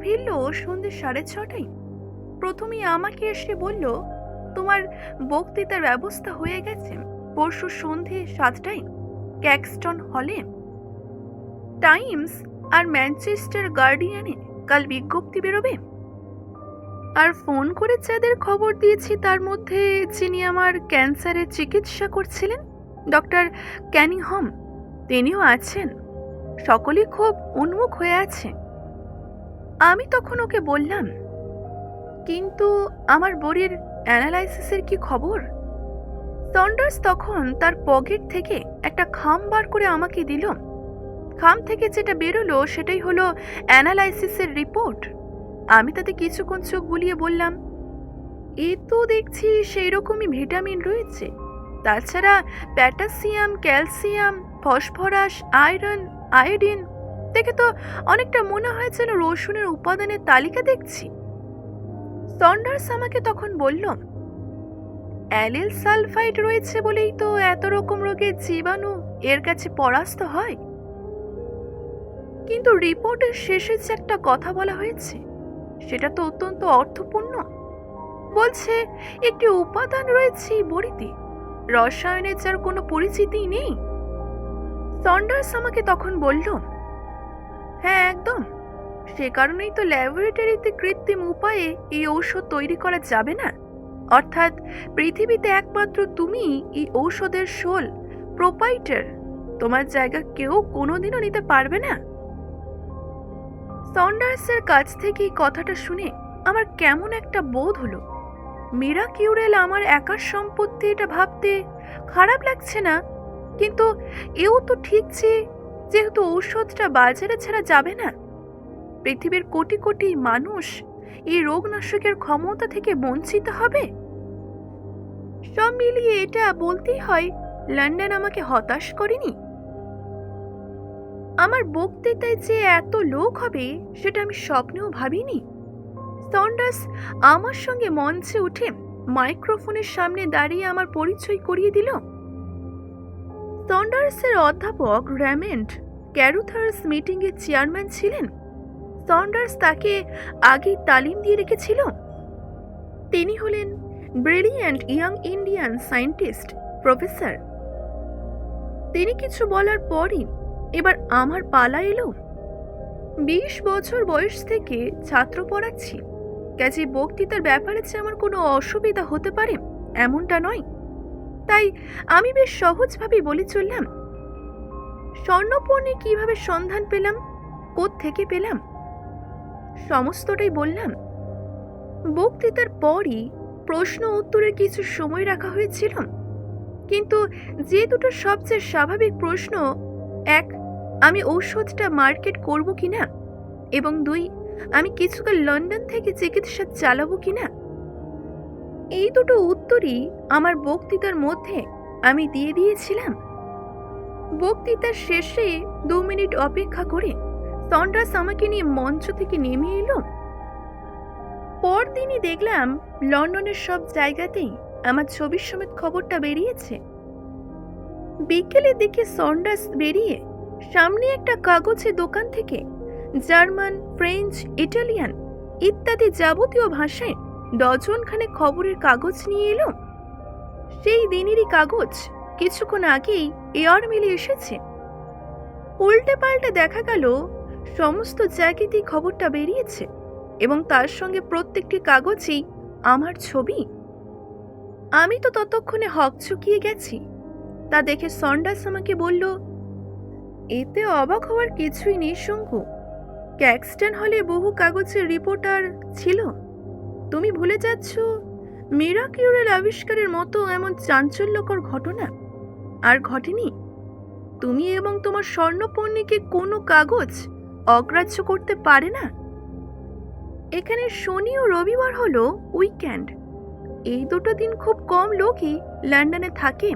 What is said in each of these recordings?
ফিরল সন্ধ্যে সাড়ে ছটায়। প্রথমেই আমাকে এসে বলল, তোমার বক্তৃতার ব্যবস্থা হয়ে গেছে। পরশু সন্ধে সাতটায় ক্যাক্সটন হলে টাইমস আর ম্যানচেস্টার গার্ডিয়ানে কাল বিজ্ঞপ্তি বেরোবে। আর ফোন করে যাদের খবর দিয়েছি তার মধ্যে যিনি আমার ক্যান্সারের চিকিৎসা করছিলেন, ডক্টর ক্যানিহম, তিনিও আছেন। সকলেই খুব উন্মুখ হয়ে আছে। আমি তখন ওকে বললাম, কিন্তু আমার বড়ির অ্যানালাইসিসের কি খবর? সন্ডার্স তখন তার পকেট থেকে একটা খাম বার করে আমাকে দিল। খাম থেকে যেটা বেরোলো সেটাই হলো অ্যানালাইসিসের রিপোর্ট। আমি তাতে কিছুক্ষণ চোখ বুলিয়ে বললাম, এ তো দেখছি সেই রকমই ভিটামিন রয়েছে। তাছাড়া potassium calcium, phosphorus, iron, iodine দেখে তো অনেকটা মনে হয় যেন রসুনের উপাদানের তালিকা দেখছি। সন্ডার্স আমাকে তখন বলল, অ্যালিল সালফাইড রয়েছে বলেই তো এত রকম রোগের জীবাণু এর কাছে পরাস্ত হয়। কিন্তু রিপোর্টের শেষে যে একটা কথা বলা হয়েছে, সেটা তো অত্যন্ত অর্থপূর্ণ। বলছে, একটি উপাদান রয়েছে বড়িতে, রসায়নের যার কোনো পরিচিতি নেই। সন্ডার্স আমাকে তখন বলল হ্যাঁ একদম। সে কারণেই তো ল্যাবরেটরিতে কৃত্রিম উপায়ে এই ঔষধ তৈরি করা যাবে না। অর্থাৎ পৃথিবীতে একমাত্র তুমি এই ঔষধের শোল, প্রোপাইটার। তোমার জায়গা কেউ কোনোদিনও নিতে পারবে না। সন্ডার্সের কাছ থেকে এই কথাটা শুনে আমার কেমন একটা বোধ হলো। মীরা কিউরেল আমার একার সম্পত্তি এটা ভাবতে খারাপ লাগছে না, কিন্তু এও তো ঠিক যে যেহেতু ঔষধটা বাজারে ছাড়া যাবে না। পৃথিবীর কোটি কোটি মানুষ এই রোগনাশকের ক্ষমতা থেকে বঞ্চিত হবে? সব মিলিয়ে এটা বলতেই হয়, লন্ডন আমাকে হতাশ করেনি? আমার বক্তৃতায় যে এত লোক হবে, সেটা আমি স্বপ্নেও ভাবিনি। সন্ডার্স আমার সঙ্গে মঞ্চে উঠে মাইক্রোফোনের সামনে দাঁড়িয়ে আমার পরিচয় করিয়ে দিল। সন্ডার্সের অধ্যাপক র্যামেন্ট ক্যারুথার্স মিটিংয়ের চেয়ারম্যান ছিলেন? সন্ডার্স তাকে আগেই তালিম দিয়ে রেখেছিল? তিনি হলেন brilliant young Indian scientist professor. তিনি কিছু বলার পরই এবার আমার পালা এলো। বিশ বছর বয়স থেকে ছাত্র পড়াচ্ছি। কাজে বক্তৃতার ব্যাপারে যে আমার কোনো অসুবিধা হতে পারে, এমনটা নয়। তাই আমি বেশ সহজভাবেই বলে চললাম স্বর্ণপর্ণে কীভাবে সন্ধান পেলাম থেকে পেলাম? সমস্তটাই বললাম। বক্তৃতার পরই প্রশ্ন উত্তরের কিছু সময় রাখা হয়েছিল, কিন্তু যে দুটো সবচেয়ে স্বাভাবিক প্রশ্ন, এক, আমি ঔষধটা মার্কেট করব কিনা? এবং দুই, আমি কিছুকাল লন্ডন থেকে চিকিৎসা চালাবো কিনা? এই দুটো উত্তরই আমার বক্তৃতার মধ্যে আমি দিয়ে দিয়েছিলাম। বক্তৃতার শেষে দু মিনিট অপেক্ষা করে সন্ডাস আমাকে নিয়ে মঞ্চ থেকে নেমে এলো। পরদিনই দেখলাম লন্ডনের সব জায়গাতেই আমার ছবির সমেত খবরটা বেরিয়েছে। বিকেলের দিকে সন্ডাস বেরিয়ে সামনে একটা কাগজে দোকান থেকে জার্মান, ফ্রেঞ্চ, ইটালিয়ান ইত্যাদি যাবতীয় ভাষায় ডজনখানে খবরের কাগজ নিয়ে এলো। সেই দিনেরই কাগজ কিছুক্ষণ আগেই এয়ার মিলে এসেছে। উল্টে পাল্টে দেখা গেল, সমস্ত জায়গাতেই খবরটা বেরিয়েছে এবং তার সঙ্গে প্রত্যেকটি কাগজেই আমার ছবি। আমি তো ততক্ষণে হক চুকিয়ে গেছি। তা দেখে সন্ডাস আমাকে বলল, এতে অবাক হওয়ার কিছুই নেই শঙ্কু। ক্যাক্সটন হলে বহু কাগজের রিপোর্টার ছিল। তুমি ভুলে যাচ্ছ? মীরা কিউরের আবিষ্কারের মতো এমন চাঞ্চল্যকর ঘটনা আর ঘটেনি? তুমি এবং তোমার স্বর্ণপর্ণীকে কোনো কাগজ অগ্রাহ্য করতে পারে না? এখানে শনি ও রবিবার হলো উইকেন্ড। এই দুটো দিন খুব কম লোকই লন্ডনে থাকে।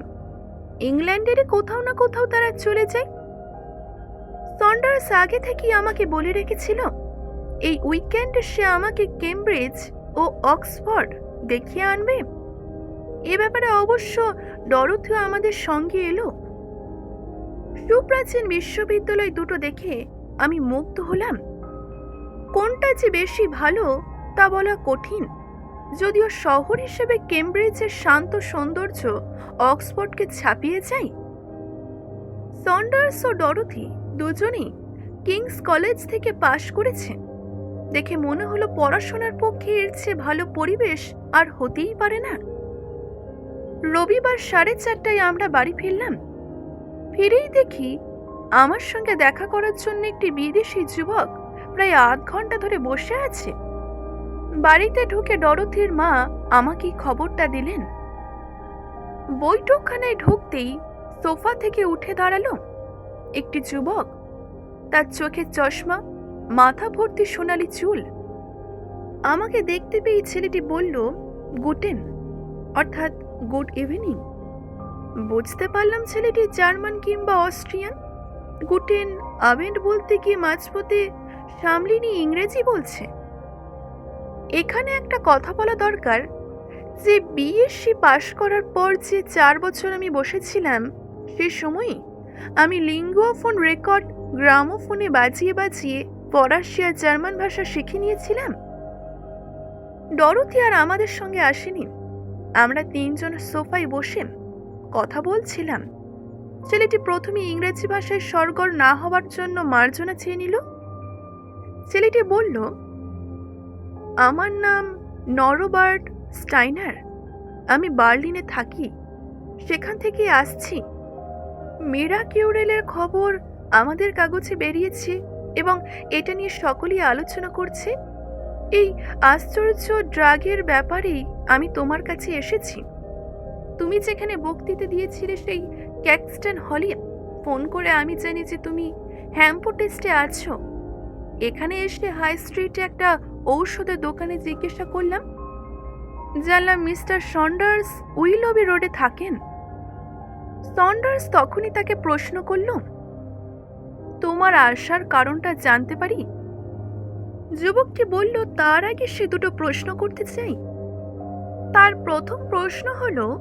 ইংল্যান্ডের কোথাও না কোথাও তারা চলে যায়। সন্ডার্স আগে থেকেই আমাকে বলে রেখেছিল, এই উইকেন্ডে সে আমাকে কেমব্রিজ ও অক্সফোর্ড, দেখিয়ে আনবে? এ ব্যাপারে অবশ্য ডরথিও আমাদের সঙ্গে এলো। সুপ্রাচীন বিশ্ববিদ্যালয় দুটো দেখে আমি মুগ্ধ হলাম। কোনটা যে বেশি ভালো তা বলা কঠিন। যদিও শহর হিসেবে কেমব্রিজের শান্ত সৌন্দর্য অক্সফোর্ডকে ছাপিয়ে যায়। সন্ডার্স ও ডরথি দুজনেই কিংস কলেজ থেকে পাশ করেছে। দেখে মনে হলো পড়াশোনার পক্ষে এর চেয়ে ভালো পরিবেশ আর হতেই পারে না। রবিবার সাড়ে চারটায় আমরা বাড়ি ফিরলাম। ফিরেই দেখি আমার সঙ্গে দেখা করার জন্য একটি বিদেশি যুবক প্রায় আধ ঘণ্টা ধরে বসে আছে। বাড়িতে ঢুকে ডরথির মা আমাকে খবরটা দিলেন। বৈঠকখানায় ঢুকতেই সোফা থেকে উঠে দাঁড়াল একটি যুবক। তার চোখে চশমা মাথা ভর্তি সোনালি চুল। আমাকে দেখতে পেয়ে ছেলেটি বলল, গুটেন, অর্থাৎ গুড ইভিনিং। বুঝতে পারলাম ছেলেটি জার্মান কিংবা অস্ট্রিয়ান। গুটেন আবেন্ড বলতে গিয়ে মাঝপথে সামলিনি ইংরেজি বলছে। এখানে একটা কথা বলা দরকার, যে বিএসসি পাশ করার পর যে চার বছর আমি বসেছিলাম, সে সময়ই আমি লিঙ্গুয়া ফোন রেকর্ড, গ্রামোফোনে বাজিয়ে বাজিয়ে ফরাসি আর জার্মান ভাষা শিখে নিয়েছিলাম। ডরতি আর আমাদের সঙ্গে আসেনি। আমরা তিনজন সোফায় বসে কথা বলছিলাম। ছেলেটি প্রথমে ইংরেজি ভাষায় সরগর না হওয়ার জন্য মার্জনা চেয়ে নিল। ছেলেটি বলল, আমার নাম নরবার্ট স্টাইনার। আমি বার্লিনে থাকি। সেখান থেকে আসছি। মীরা কিউরেলের খবর আমাদের কাগজে বেরিয়েছে। এবং এটা নিয়ে সকলেই আলোচনা করছে। এই আশ্চর্য ড্রাগের ব্যাপারেই আমি তোমার কাছে এসেছি। তুমি যেখানে বক্তৃতা দিয়েছিলে সেই ক্যাক্সটন হলে ফোন করে আমি জানি যে তুমি হ্যাম্পো টেস্টে আছো। এখানে এসে হাই স্ট্রিটে একটা ঔষধের দোকানে জিজ্ঞাসা করলাম, জানলাম মিস্টার সন্ডার্স উইলবি রোডে থাকেন? সন্ডার্স তখনই তাকে প্রশ্ন করল তোমার আসার কারণটা জানতে পারি? যুবকটি বলল, তার আগে সে দুটো প্রশ্ন করতে চাই। তার প্রথম প্রশ্ন হল,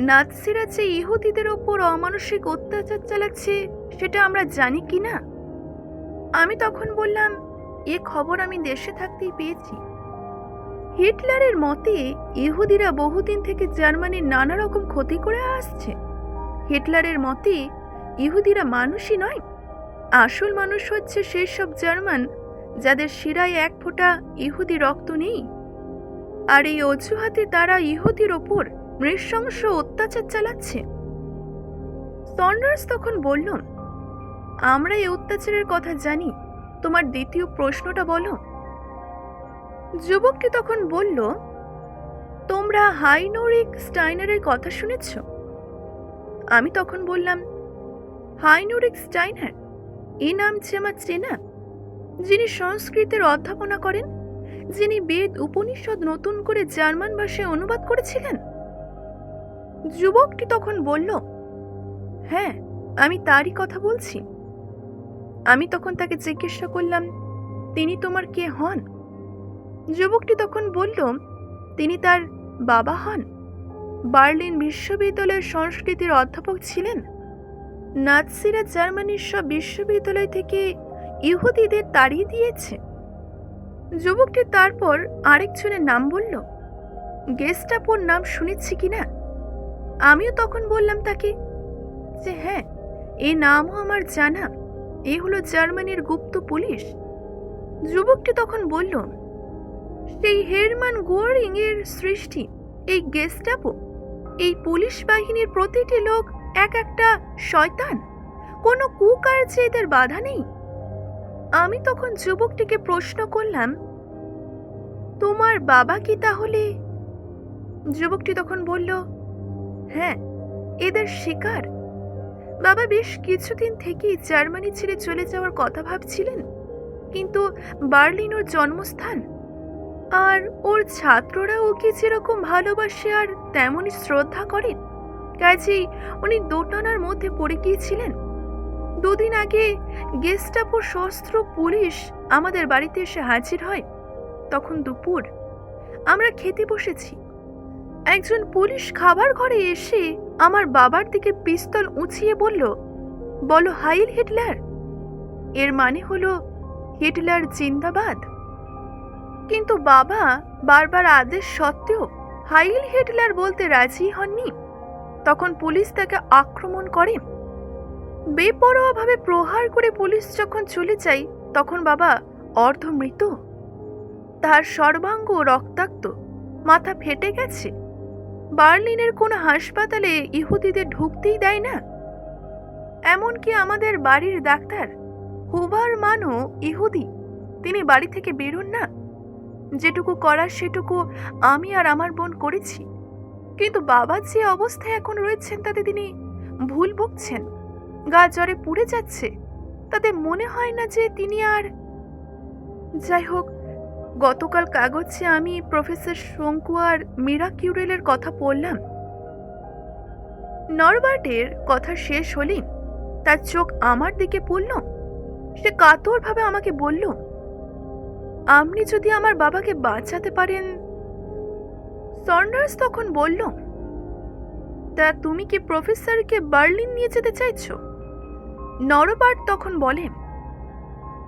নাৎসিরা যে ইহুদিদের ওপর অমানসিক অত্যাচার চালাচ্ছে, সেটা আমরা জানি কি না? আমি তখন বললাম, এ খবর আমি দেশে থাকতেই পেয়েছি। হিটলারের মতে, ইহুদিরা বহুদিন থেকে জার্মানির নানা রকম ক্ষতি করে আসছে। হিটলারের মতে, ইহুদিরা মানুষই নয় আসল মানুষ হচ্ছে সেই সব জার্মান যাদের শিরায় এক ফোঁটা ইহুদি রক্ত নেই। আর এই অজুহাতে তারা ইহুদির ওপর নৃশংস অত্যাচার চালাচ্ছে। সন্ডার্স তখন বলল, আমরা এই অত্যাচারের কথা জানি, তোমার দ্বিতীয় প্রশ্নটা বলো। যুবকটি তখন বলল, তোমরা হাইনোরিক স্টাইনারের কথা শুনেছ? আমি তখন বললাম, হাইনোরিক স্টাইনার? এই নাম যে আমার চেনা যিনি সংস্কৃতের অধ্যাপনা করেন, যিনি বেদ উপনিষদ নতুন করে জার্মান ভাষায় অনুবাদ করেছিলেন? যুবকটি তখন বলল হ্যাঁ আমি তারই কথা বলছি। আমি তখন তাকে জিজ্ঞাসা করলাম, তিনি তোমার কে হন? যুবকটি তখন বলল, তিনি তার বাবা হন। বার্লিন বিশ্ববিদ্যালয়ের সংস্কৃতির অধ্যাপক ছিলেন। নাৎসিরা জার্মানির সব বিশ্ববিদ্যালয় থেকে ইহুদিদের তাড়িয়ে দিয়েছে। যুবকটি তারপর আরেকজনের নাম বলল, গেস্টাপোর নাম শুনেছি কি না? আমিও তখন বললাম তাকে যে হ্যাঁ এ নামও আমার জানা। এ হলো জার্মানির গুপ্ত পুলিশ। যুবকটি তখন বলল, সেই হেরমান গোয়ারিং এর সৃষ্টি, এই গেস্টাপো, এই পুলিশ বাহিনীর প্রতিটি লোক এক একটা শয়তান? কোনো কুকার্যে এদের বাধা নেই? আমি তখন যুবকটিকে প্রশ্ন করলাম, তোমার বাবা কি তাহলে? যুবকটি তখন বলল হ্যাঁ এদের শিকার। বাবা বেশ কিছুদিন থেকেই জার্মানি ছেড়ে চলে যাওয়ার কথা ভাবছিলেন, কিন্তু বার্লিন ওর জন্মস্থান। আর ওর ছাত্ররা ওকে যেরকম ভালোবাসে আর তেমনই শ্রদ্ধা করেন। কাজেই উনি দোটানার মধ্যে পড়ে গিয়েছিলেন। দুদিন আগে গেস্টাপো শস্ত্র পুলিশ আমাদের বাড়িতে এসে হাজির হয়। তখন দুপুর আমরা খেতে বসেছি। একজন পুলিশ খাবার ঘরে এসে আমার বাবার দিকে পিস্তল উঁচিয়ে বলল, বলো, হাইল হিটলার। এর মানে হলো হিটলার জিন্দাবাদ। কিন্তু বাবা বারবার আদেশ সত্ত্বেও হাইল হিটলার বলতে রাজি হননি। তখন পুলিশ তাকে আক্রমণ করে। বেপরোয়াভাবে প্রহার করে পুলিশ যখন চলে যায়, তখন বাবা অর্ধমৃত তার সর্বাঙ্গ রক্তাক্ত মাথা ফেটে গেছে। বার্লিনের কোনো হাসপাতালে ইহুদিদের ঢুকতেই দেয় না। এমনকি আমাদের বাড়ির ডাক্তার হুবার মানও ইহুদি। তিনি বাড়ি থেকে বেরোন না। যেটুকু করার সেটুকু আমি আর আমার বোন করেছি। কিন্তু বাবা যে অবস্থায় এখন রয়েছেন তাতে তিনি ভুল বকছেন। গা জ্বরে পুড়ে যাচ্ছে। তাতে মনে হয় না যে তিনি আর যাই হোক, গতকাল কাগজে আমি প্রফেসর শঙ্কু আর মীরা কিউরেলের কথা পড়লাম। নরবার্টের কথা শেষ হলেই তার চোখ আমার দিকে পড়ল। সে কাতরভাবে আমাকে বলল, আপনি যদি আমার বাবাকে বাঁচাতে পারেন সন্ডার্স তখন বলল, তা তুমি কি প্রফেসরকে বার্লিন নিয়ে যেতে চাইছো? নরবার্ট তখন বলে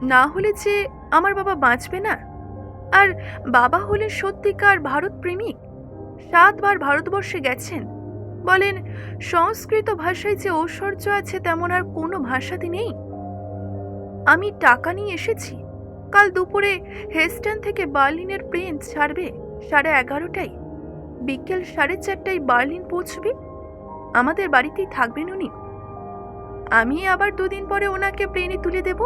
না হলে যে আমার বাবা বাঁচবে না। আর বাবা হলেন সত্যিকার ভারত প্রেমিক সাতবার ভারতবর্ষে গেছেন। বলেন, সংস্কৃত ভাষায় যে ঐশ্বর্য আছে তেমন আর কোনো ভাষাতে নেই। আমি টাকা নিয়ে এসেছি। কাল দুপুরে হেস্টন থেকে বার্লিনের প্লেন ছাড়বে সাড়ে এগারোটায়। বিকেল সাড়ে চারটায় বার্লিন পৌঁছবে? আমাদের বাড়িতেই থাকবেন উনি। আমি আবার দুদিন পরে ওনাকে প্লেনে তুলে দেব।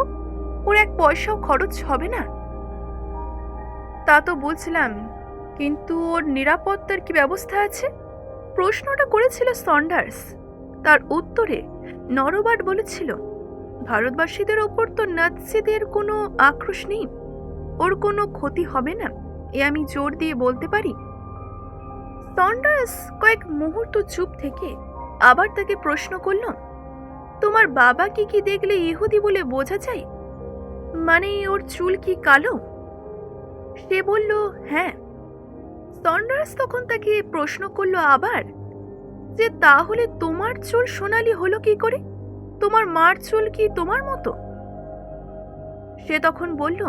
ওর এক পয়সাও খরচ হবে না। তা তো বুঝলাম, কিন্তু ওর নিরাপত্তার কি ব্যবস্থা আছে? প্রশ্নটা করেছিল সন্ডার্স। তার উত্তরে নরবাট বলেছিল, ভারতবাসীদের ওপর তো নাৎসিদের কোনো আক্রোশ নেই। ওর কোনো ক্ষতি হবে না। এ আমি জোর দিয়ে বলতে পারি সন্ডার্স কয়েক মুহূর্ত চুপ থেকে আবার তাকে প্রশ্ন করল, তোমার বাবা কি কি দেখলে ইহুদি বলে বোঝা যায়? মানে ওর চুল কি কালো? সে বলল হ্যাঁ। সন্ডার্স তখন তাকে প্রশ্ন করল আবার, যে তাহলে তোমার চুল সোনালি হলো কি করে? তোমার মার চুল কি তোমার মতো? সে তখন বলল,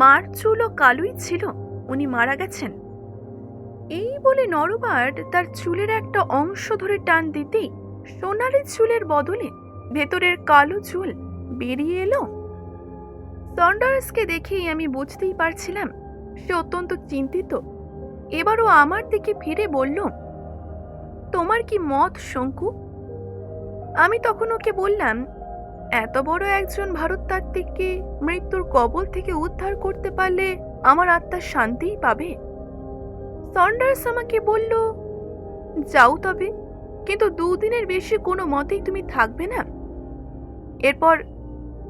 মার চুলও কালোই ছিল, উনি মারা গেছেন। এই বলে নরবার্ট তার চুলের একটা অংশ ধরে টান দিতেই সোনালি চুলের বদলে ভেতরের কালো চুল বেরিয়ে এলো। সন্ডার্সকে দেখেই আমি বুঝতেই পারছিলাম সে অত্যন্ত চিন্তিত। এবারও আমার দিকে ফিরে বলল, তোমার কি মত, শঙ্কু? আমি তখন ওকে বললাম, এত বড় একজন ভারততাত্ত্বিককে মৃত্যুর কবল থেকে উদ্ধার করতে পারলে আমার আত্মা শান্তিই পাবে। সন্ডার্স আমাকে বলল, যাও তবে, কিন্তু দুদিনের বেশি কোনো মতেই তুমি থাকবে না। এরপর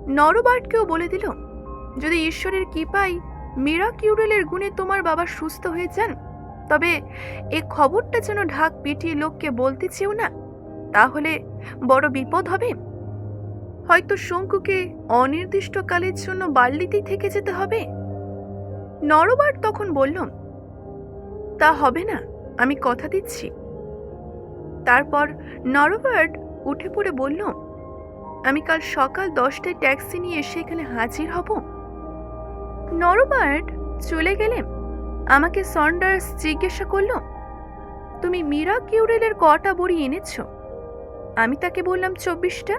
নরবার্টকেও বলে দিল, যদি ঈশ্বরের কৃপায় মীরা কিউরেলের গুণে তোমার বাবা সুস্থ হয়ে যান, তবে এ খবরটা যেন ঢাক পিটিয়ে লোককে বলতে চেও না, তাহলে বড় বিপদ হবে। হয়তো শঙ্কুকে অনির্দিষ্টকালের জন্য বাল্লিতেই থেকে যেতে হবে। নরবার তখন বলল তা হবে না, আমি কথা দিচ্ছি। তারপর নরবার্ট উঠে পড়ে বলল, আমি কাল সকাল দশটায় ট্যাক্সি নিয়ে এসে এখানে হাজির হব। নরবার্ট চলে গেলে আমাকে সন্ডার্স জিজ্ঞাসা করল, তুমি মীরা কিউরেলের কটা বড়ি এনেছ? আমি তাকে বললাম, চব্বিশটা।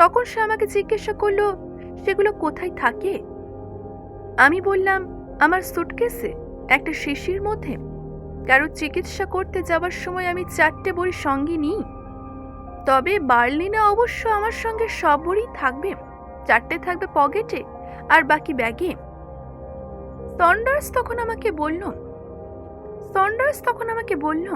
তখন সে আমাকে জিজ্ঞাসা করল, সেগুলো কোথায় থাকে? আমি বললাম, আমার সুটকেসে। একটা শিশির মধ্যে। কারও চিকিৎসা করতে যাবার সময় আমি চারটে বড়ি সঙ্গে নিই। তবে বার্লিনা অবশ্য আমার সঙ্গে সব বড়ি থাকবে। চারটে থাকবে পকেটে আর বাকি ব্যাগে। সন্ডার্স তখন আমাকে বলল, সন্ডার্স তখন আমাকে বলল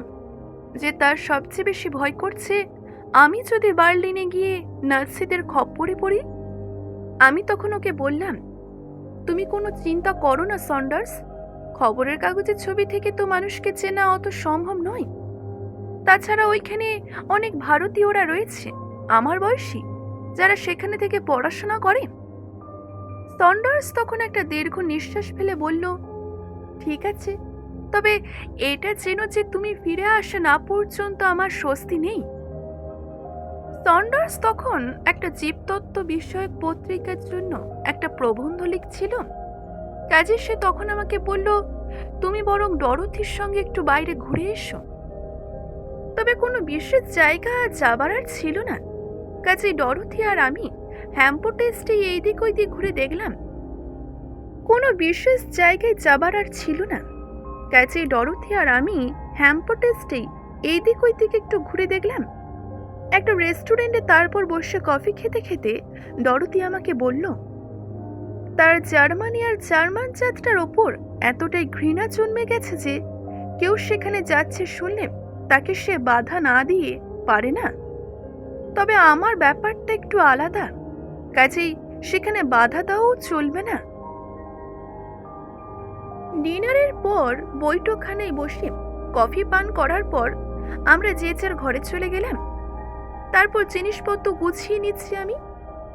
যে তার সবচেয়ে বেশি ভয় করছে আমি যদি বার্লিনে গিয়ে নার্সিদের খপ্পরে পড়ি। আমি তখন ওকে বললাম, তুমি কোনো চিন্তা করো না, সন্ডার্স। খবরের কাগজের ছবি থেকে তো মানুষকে চেনা অত সম্ভব নয়। তাছাড়া ওইখানে অনেক ভারতীয়রা রয়েছে, আমার বয়সী, যারা সেখানে থেকে পড়াশোনা করে। সন্ডার্স তখন একটা দীর্ঘ নিঃশ্বাস ফেলে বলল, ঠিক আছে, তবে এটা যেন যে তুমি ফিরে আসা না পর্যন্ত আমার স্বস্তি নেই। সন্ডার্স তখন একটা জীবতত্ত্ব বিষয়ক পত্রিকার জন্য একটা প্রবন্ধ লিখছিল। কাজের সে তখন আমাকে বলল, তুমি বরং ডরথির সঙ্গে একটু বাইরে ঘুরে এসো। তবে কোনো বিশেষ জায়গা যাবার আর ছিল না। কাজে ডরথি আর আমি হ্যাম্পো টেস্টে এই দিক ওই দিক ঘুরে দেখলাম। কোনো বিশেষ জায়গায় যাবার আর ছিল না। কাজেই ডরথি আর আমি হ্যাম্পো টেস্টেই এই দিক ওই দিক একটু ঘুরে দেখলাম। একটা রেস্টুরেন্টে তারপর বসে কফি খেতে খেতে ডরথি আমাকে বলল তার জার্মানি আর জার্মান জাতটার ওপর এতটাই ঘৃণা জন্মে গেছে যে কেউ সেখানে যাচ্ছে শুনলে তাকে সে বাধা না দিয়ে পারে না। তবে আমার ব্যাপারটা একটু আলাদা, কাজেই সেখানে বাধা দেওয়াও চলবে না। ডিনারের পর বৈঠকখানায় বসে কফি পান করার পর আমরা যে যার ঘরে চলে গেলাম। তারপর জিনিসপত্র গুছিয়ে নিচ্ছি আমি।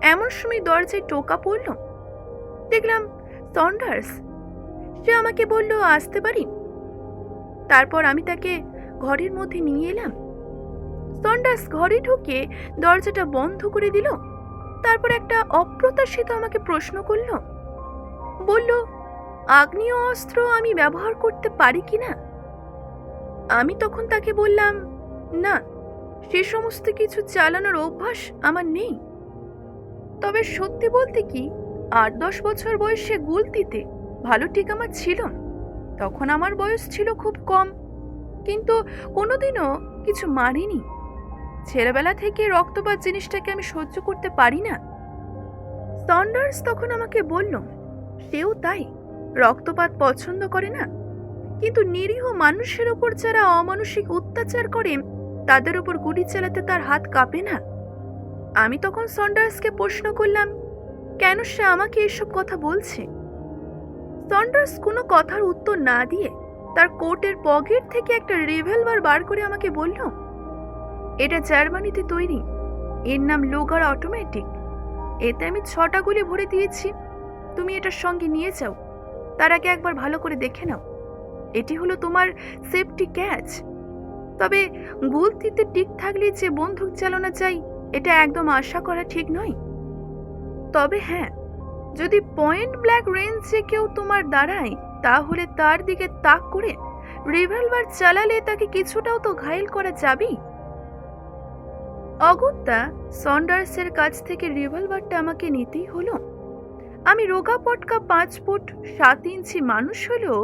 এমন সময় দরজায় টোকা পড়ল। দেখলাম সন্ডার্স সে আমাকে বলল, আসতে পারি? তারপর আমি তাকে ঘরের মধ্যে নিয়ে এলাম। সন্ডার্স ঘরে ঢুকে দরজাটা বন্ধ করে দিল। তারপর একটা অপ্রত্যাশিত আমাকে প্রশ্ন করল। বলল, আগ্নেয় অস্ত্র আমি ব্যবহার করতে পারি কি না? আমি তখন তাকে বললাম, না, সে সমস্ত কিছু চালানোর অভ্যাস আমার নেই। তবে সত্যি বলতে কি আট দশ বছর বয়সে গুলতিতে ভালো ঠিক আমার ছিল তখন আমার বয়স ছিল খুব কম, কিন্তু কোনোদিনও কিছু মারিনি ছেলেবেলা থেকে রক্তপাত জিনিসটাকে আমি সহ্য করতে পারি না। সন্ডার্স তখন আমাকে বলল, সেও তাই, রক্তপাত পছন্দ করে না। কিন্তু নিরীহ মানুষের ওপর যারা অমানসিক অত্যাচার করে, তাদের উপর গুলি চালাতে তার হাত কাঁপে না। আমি তখন সন্ডার্সকে প্রশ্ন করলাম কেন সে আমাকে এসব কথা বলছে? সন্ডার্স কোনো কথার উত্তর না দিয়ে তার কোটের পকেট থেকে একটা রিভলভার বার করে আমাকে বলল, এটা জার্মানিতে তৈরি। এর নাম লোগার অটোমেটিক। এতে আমি ছটা গুলি ভরে দিয়েছি। তুমি এটার সঙ্গে নিয়ে যাও। তার আগে একবার ভালো করে দেখে নাও। এটি হলো তোমার সেফটি ক্যাচ। তবে গুলতিতে টিক থাকলে যে বন্দুক চালানো চাই এটা একদম আশা করা ঠিক নয়। তবে হ্যাঁ যদি পয়েন্ট ব্ল্যাক রেঞ্জে কেউ তোমার দাঁড়ায়, তাহলে তার দিকে তাক করে রিভলভার চালালে তাকে কিছুটাও তো ঘায়েল করা যাবেই। অগত্যা সন্ডার্সের কাছ থেকে রিভলভারটা আমাকে নিতেই হলো। আমি রোগা পটকা পাঁচ ফুট সাত ইঞ্চি মানুষ হলেও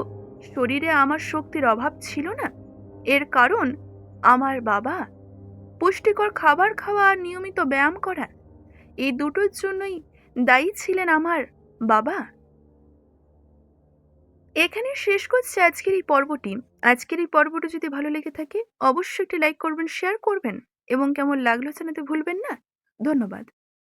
শরীরে আমার শক্তির অভাব ছিল না। এর কারণ, আমার বাবা পুষ্টিকর খাবার খাওয়া আর নিয়মিত ব্যায়াম করা। এই দুটোর জন্যই দায়ী ছিলেন আমার বাবা। এখানে শেষ করছে আজকের এই পর্বটি। আজকের এই পর্বটি যদি ভালো লেগে থাকে, অবশ্যই একটি লাইক করবেন, শেয়ার করবেন এবং কেমন লাগল জানাতে ভুলবেন না। ধন্যবাদ।